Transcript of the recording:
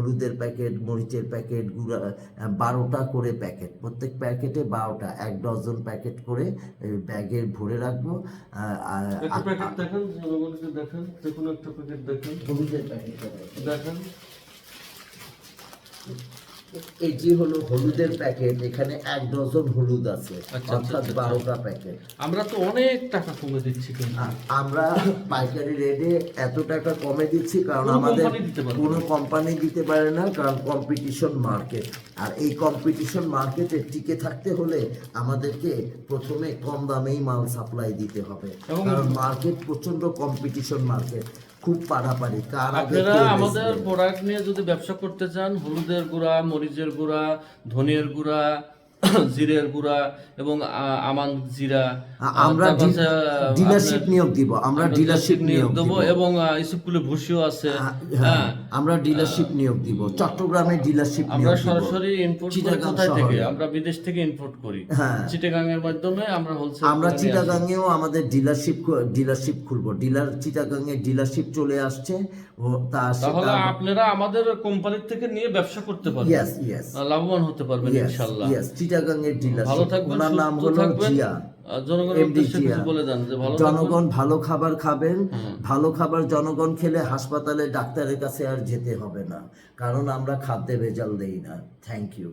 হলুদের প্যাকেট মরিচের প্যাকেট গুঁড়া বারোটা করে প্যাকেট। প্রত্যেক প্যাকেটে বারোটা এক ডজন প্যাকেট করে ব্যাগে ভরে রাখব। হলুদের প্যাকেট দেখেন। এটি হলো হলুদের প্যাকেট এখানে এক ডজন হলুদ আছে আচ্ছা, অর্থাৎ আচ্ছা। বারোটা প্যাকেট। আমরা তো অনেক টাকা কমে দিচ্ছি আমরা পাইকারি রেটে এত টাকা কমে দিচ্ছি কারণ কোনো আমাদের। কোনো কোম্পানি দিতে পারে না কারণ কম্পিটিশন মার্কেট আর এই কম্পিটিশন মার্কেটে টিকে থাকতে হলে আমাদেরকে প্রথমে কম দামেই মাল সাপ্লাই দিতে হবে। কারণ মার্কেট প্রচণ্ড কম্পিটিশন মার্কেট খুব পাড়াপাড়ি কার আপনারা আমাদের প্রোডাক্ট নিয়ে যদি ব্যবসা করতে চান হলুদের গুঁড়া মরিচের গুঁড়া ধনের গুঁড়া জিরের গুঁড়া এবং আমান জিরা। আমরা ডিলারশিপ নিয়োগ দিব আমরা ডিলারশিপ নিয়োগ দেবো এবং ভুসিও আছে। হ্যাঁ, হ্যাঁ। আমরা ডিলারশিপ নিয়োগ দিব চট্টগ্রামে ডিলারশিপ আমরা সরাসরি ইম্পোর্ট করি চিটাগাং কোথায় থেকে? আমরা বিদেশ থেকে ইম্পোর্ট করি। হ্যাঁ। চিটাগাং এর মাধ্যমে আমরা হোলসেল আমরা চিটাগাংয়েও আমাদের ডিলারশিপ ডিলারশিপ খুলবো। ডিলার চিটাগাং চিটাগাংয়ে ডিলারশিপ চলে আসছে তা তাহলে আপনারা আমাদের কোম্পানির থেকে নিয়ে ব্যবসা করতে পারবেন। লাভবান হতে পারবেন ইনশাআল্লাহ এর ওনার নাম হলো জিয়া। জনগণ ভালো খাবার খাবেন ভালো খাবার জনগণ খেলে হাসপাতালে ডাক্তারের কাছে আর যেতে হবে না। কারণ আমরা খাদ্যে ভেজাল দেই না। Thank you